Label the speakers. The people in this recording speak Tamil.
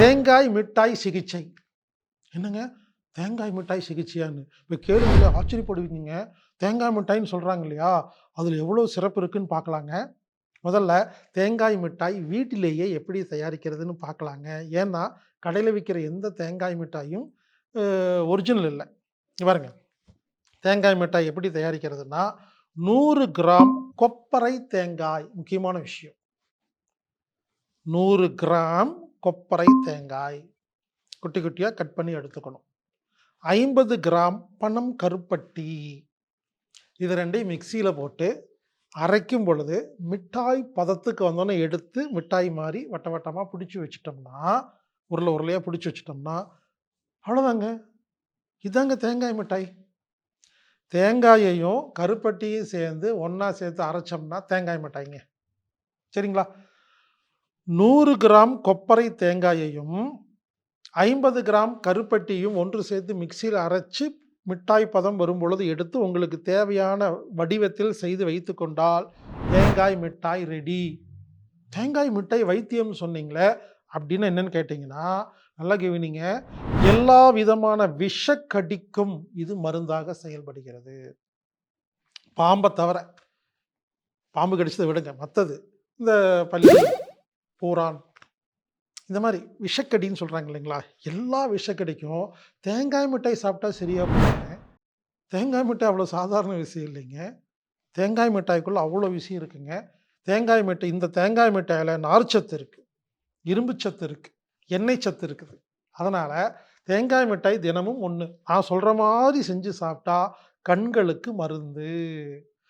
Speaker 1: தேங்காய் மிட்டாய் சிகிச்சை. என்னங்க? தேங்காய் மிட்டாய் சிகிச்சையான்னு. இப்போ கேளுங்களே ஆச்சரியப்படுவீங்க தேங்காய் மிட்டாய்ன்னு சொல்கிறாங்க இல்லையா? அதில் எவ்வளோ சிறப்பு இருக்குன்னு பார்க்கலாங்க முதல்ல தேங்காய் மிட்டாய் வீட்டிலேயே எப்படி தயாரிக்கிறதுன்னு பார்க்கலாங்க ஏன்னா கடையில் விற்கிற எந்த தேங்காய் மிட்டாயும் ஒரிஜினல் இல்லை. பாருங்க. தேங்காய் மிட்டாய் எப்படி தயாரிக்கிறதுனா நூறு கிராம் கொப்பரை தேங்காய் முக்கியமான விஷயம். நூறு கிராம் கொப்பரை தேங்காய் குட்டி குட்டியாக கட் பண்ணி எடுத்துக்கணும். ஐம்பது கிராம் பணம் கருப்பட்டி. இது ரெண்டையும் மிக்சியில் போட்டு அரைக்கும் பொழுது மிட்டாய் பதத்துக்கு வந்தோன்னே எடுத்து மிட்டாய் மாதிரி வட்ட வட்டமாக பிடிச்சி வச்சிட்டோம்னா உருளை உருளையாக பிடிச்சி வச்சிட்டோம்னா அவ்வளோதாங்க இதாங்க தேங்காய் மிட்டாய். தேங்காயையும் கருப்பட்டியும் சேர்ந்து ஒன்றா சேர்த்து அரைச்சோம்னா தேங்காய் மிட்டாய்ங்க. சரிங்களா? நூறு கிராம் கொப்பரை தேங்காயையும் ஐம்பது கிராம் கருப்பட்டியும் ஒன்று சேர்த்து மிக்சியில் அரைச்சு மிட்டாய் பதம் வரும் பொழுது எடுத்து உங்களுக்கு தேவையான வடிவத்தில் செய்து வைத்து கொண்டால் தேங்காய் மிட்டாய் ரெடி தேங்காய் மிட்டாய் வைத்தியம் சொன்னீங்களே அப்படின்னு என்னன்னு கேட்டிங்கன்னா நல்லா கவனிங்க. எல்லா விதமான விஷக்கடிக்கும் இது மருந்தாக செயல்படுகிறது. பாம்பை தவிர பாம்பு கடிச்சதை விடுங்க. மற்றது இந்த பள்ளி பூரான் இந்த மாதிரி விஷக்கடின்னு சொல்கிறாங்க இல்லைங்களா? எல்லா விஷக்கடிக்கும் தேங்காய் மிட்டாய் சாப்பிட்டா சரியாக போகிறாங்க தேங்காய் மிட்டாய் அவ்வளோ சாதாரண விஷயம் இல்லைங்க. தேங்காய் மிட்டாய்க்குள்ளே அவ்வளோ விஷயம் இருக்குங்க. தேங்காய் மிட்டாய் இந்த தேங்காய் மிட்டாயில் நார்ச்சத்து இருக்குது இரும்பு சத்து இருக்குது எண்ணெய் சத்து இருக்குது. அதனால் தேங்காய் மிட்டாய் தினமும் ஒன்று நான் சொல்கிற மாதிரி செஞ்சு சாப்பிட்டா கண்களுக்கு மருந்து.